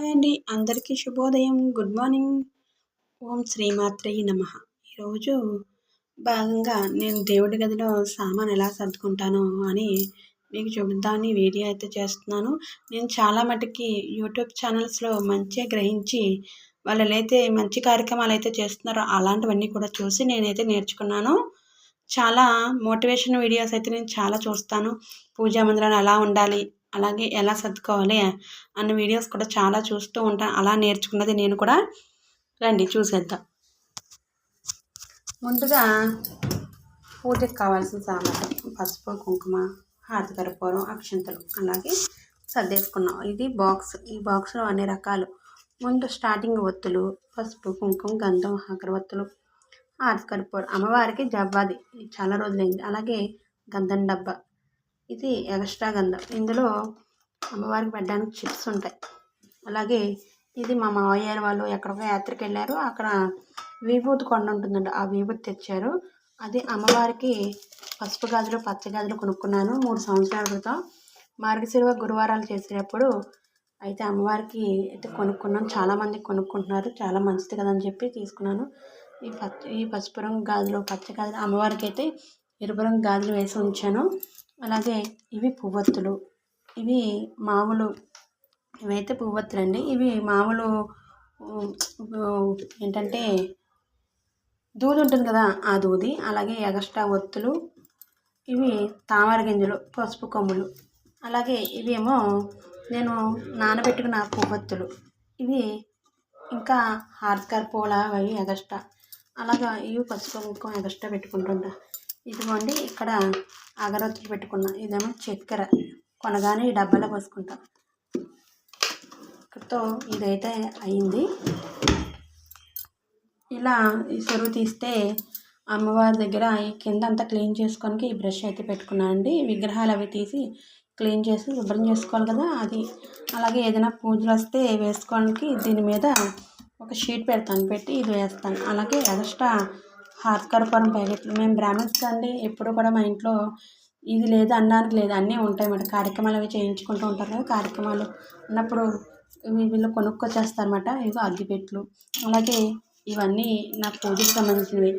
Hi అండి. అందరికీ శుభోదయం. Good morning. ఓం శ్రీమాత్రి నమ. ఈరోజు భాగంగా నేను దేవుడి గదిలో సామాన్ ఎలా సర్దుకుంటాను అని మీకు చూపిద్దామని వీడియో అయితే చేస్తున్నాను. నేను చాలా మటుకి యూట్యూబ్ ఛానల్స్లో మంచిగా గ్రహించి వాళ్ళు అయితే మంచి కార్యక్రమాలు అయితే చేస్తున్నారో అలాంటివన్నీ కూడా చూసి నేనైతే నేర్చుకున్నాను. చాలా మోటివేషన్ వీడియోస్ అయితే నేను చాలా చూస్తాను. పూజా మందిరాలు ఎలా ఉండాలి? అలాగే ఎలా సర్దుకోవాలి అన్న వీడియోస్ కూడా చాలా చూస్తూ ఉంటాను అలా నేర్చుకున్నది నేను కూడా. రండి చూసేద్దాం. ముందుగా పూజకి కావాల్సిన సామాన్లు పసుపు కుంకుమ హారతికరపూరం అక్షంతలు అలాగే సర్దేసుకున్నాం. ఇది బాక్స్ ఈ బాక్స్లో అన్ని రకాలు. ముందు స్టార్టింగ్ ఒత్తులు పసుపు కుంకుమ గంధం అగరవత్తులు హారతికరపూరం అమ్మవారికి జవ్వాది. చాలా రోజులైంది. అలాగే గంధం డబ్బా. ఇది ఎక్స్ట్రా గంధం ఇందులో అమ్మవారికి పెట్టడానికి చిప్స్ ఉంటాయి. అలాగే ఇది మా మావయ్య వాళ్ళు ఎక్కడికో యాత్రకు వెళ్ళారు. అక్కడ విభూతి కొండ ఉంటుందండి. ఆ విభూతి తెచ్చారు. అది అమ్మవారికి పసుపు గాజులు పచ్చ గాజులు కొనుక్కున్నాను మూడు సంవత్సరాల క్రితం. మార్గశిర గురువారాలు చేసేటప్పుడు అయితే అమ్మవారికి అయితే కొనుక్కున్నాను చాలామంది కొనుక్కుంటున్నారు. చాలా మంచిది కదా అని చెప్పి తీసుకున్నాను. ఈ పచ్చ ఈ పసుపు రంగు గాజులు పచ్చ గాజులు అమ్మవారికి అయితే ఎరుపు రంగు గాజులు వేసి ఉంచాను. అలాగే ఇవి పువ్వొత్తులు. ఇవి మామూలు ఇవైతే పువ్వొత్తులు అండి ఇవి మామూలు ఏంటంటే దూది ఉంటుంది కదా ఆ దూది. అలాగే ఎగస్ట్రా ఒత్తులు. ఇవి తామర గింజలు పసుపు కొమ్ములు. అలాగే ఇవేమో నేను నానబెట్టుకున్న పువ్వొత్తులు. ఇవి ఇంకా హార్స్కర్ పూల అవి ఎగస్ట్రా. అలాగా ఇవి పసుపు కుంకుమ ఎగస్ట్రా పెట్టుకుంటుంటా. ఇదిగోండి ఇక్కడ అగరొత్తులు పెట్టుకున్నా. ఇదేమో చక్కెర. కొనగానే ఈ డబ్బాలో పోసుకుంటాం. ఇక్కడతో ఇదైతే అయింది. ఇలా ఈ సరువు తీస్తే అమ్మవారి దగ్గర ఈ కింద అంతా క్లీన్ చేసుకోనికి ఈ బ్రష్ అయితే పెట్టుకున్నాను అండి. విగ్రహాలు అవి తీసి క్లీన్ చేసి శుభ్రం చేసుకోవాలి కదా అది. అలాగే ఏదైనా పూజలు వస్తే వేసుకోవడానికి దీని మీద ఒక షీట్ పెడతాను పెట్టి ఇది వేస్తాను. అలాగే ఎక్స్ట్రా హాస్కరపురం ప్యాకెట్లు మేము బ్రాహ్మణ్స్ అండి ఎప్పుడు కూడా మా ఇంట్లో ఇది లేదు అన్నానికి లేదు అన్నీ ఉంటాయి అన్నమాట. కార్యక్రమాలు అవి చేయించుకుంటూ ఉంటారు కదా కార్యక్రమాలు ఉన్నప్పుడు వీళ్ళు కొనుక్కొచ్చేస్తారన్నమాట ఇవి అగ్గిపెట్లు అలాగే ఇవన్నీ నా పూజకి సంబంధించినవి.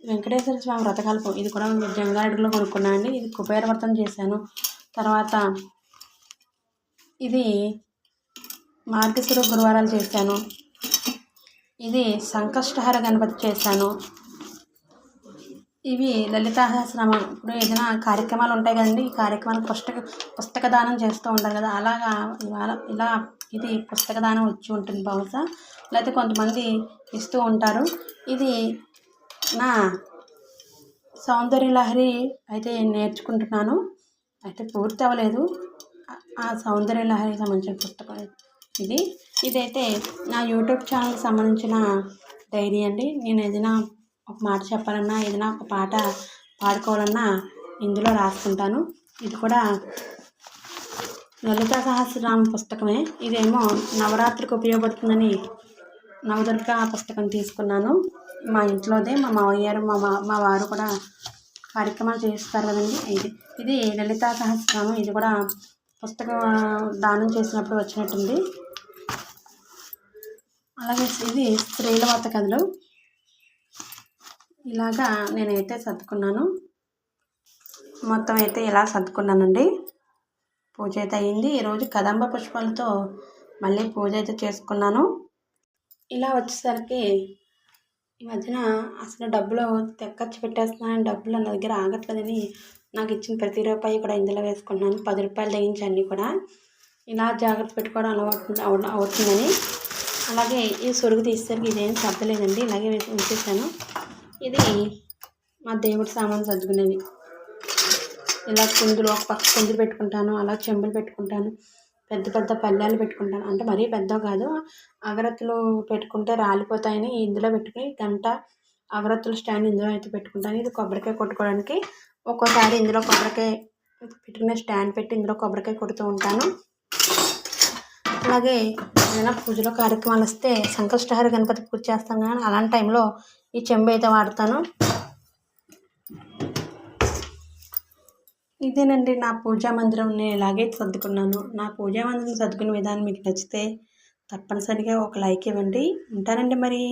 వెంకటేశ్వర స్వామి వ్రతకల్పం ఇది కూడా జంగారెడ్డిలో కొనుక్కున్నాను అండి. ఇది కుబేర వ్రతం చేశాను. తర్వాత ఇది మార్గశిర గురువారాలు చేశాను. ఇది సంకష్టహర గణపతి చేశాను. ఇవి లలితాహాశ్రమం ఇప్పుడు ఏదైనా కార్యక్రమాలు ఉంటాయి కదండి ఈ కార్యక్రమాలు పుస్తక పుస్తక దానం చేస్తూ ఉంటారు కదా అలాగా ఇవాళ ఇలా ఇది పుస్తక దానం వచ్చి ఉంటుంది బహుశా. లేకపోతే కొంతమంది ఇస్తూ ఉంటారు. ఇది నా సౌందర్య లహరి అయితే నేర్చుకుంటున్నాను. అయితే పూర్తి అవ్వలేదు. ఆ సౌందర్య లహరికి సంబంధించిన పుస్తకం ఇది. ఇదైతే నా యూట్యూబ్ ఛానల్కి సంబంధించిన డైరీ అండి. నేను ఏదైనా ఒక మాట చెప్పాలన్నా ఏదైనా ఒక పాట పాడుకోవాలన్నా ఇందులో రాసుకుంటాను. ఇది కూడా లలిత సహస్రనామ పుస్తకమే. ఇదేమో నవరాత్రికి ఉపయోగపడుతుందని నవదుర్గ పుస్తకం తీసుకున్నాను. మా ఇంట్లోదే మా మావయ్యారు మా మా వారు కూడా కార్యక్రమాలు చేస్తారు కదండి. ఇది ఇది లలిత సహస్రనామం. ఇది కూడా పుస్తకం దానం చేసినప్పుడు వచ్చినట్టుంది. అలాగే ఇది స్త్రీల వత కథలు. ఇలాగా నేనైతే సర్దుకున్నాను. మొత్తం అయితే ఇలా సర్దుకున్నానండి. పూజ అయితే అయింది. ఈరోజు కదంబ పుష్పాలతో మళ్ళీ పూజ అయితే చేసుకున్నాను. ఇలా వచ్చేసరికి ఈ మధ్యన అసలు డబ్బులు తెక్కచ్చి పెట్టేస్తున్నాను. డబ్బులు నా దగ్గర ఆగట్లేదని నాకు ఇచ్చిన ప్రతి రూపాయి కూడా ఇందులో వేసుకున్నాను పది రూపాయలు తగ్గించి అన్నీ కూడా. ఇలా జాగ్రత్త పెట్టుకోవడం అలవాటు అవుతుందని అలాగే ఈ సొరుగు తీసేసరికి ఇదేం సర్దలేదండి ఇలాగే ఉంచేసాను. ఇది మా దేవుడి సామాన్ సర్దుకునేవి ఇలా కుందులు ఒక పక్క కుందులు పెట్టుకుంటాను అలా చెంబులు పెట్టుకుంటాను పెద్ద పెద్ద పల్లెలు పెట్టుకుంటాను. అంటే మరీ పెద్ద కాదు అగరత్తులు పెట్టుకుంటే రాలిపోతాయని ఇందులో పెట్టుకుని గంట అగరత్తుల స్టాండ్ ఇందులో అయితే పెట్టుకుంటాను. ఇది కొబ్బరికాయ కొట్టుకోవడానికి ఒక్కోసారి ఇందులో కొబ్బరికాయ పెట్టుకునే స్టాండ్ పెట్టి ఇందులో కొబ్బరికాయ కొడుతూ ఉంటాను. అలాగే ఏదైనా పూజలో కార్యక్రమాలు వస్తే సంకష్టహార గణపతి పూజ చేస్తాను కానీ అలాంటి టైంలో ఈ చెంబు అయితే వాడతాను. ఇదేనండి నా పూజా మందిరం. నేను ఇలాగే సర్దుకున్నాను. నా పూజా మందిరం సర్దుకునే విధానం మీకు నచ్చితే తప్పనిసరిగా ఒక లైక్ ఇవ్వండి. ఉంటానండి మరి.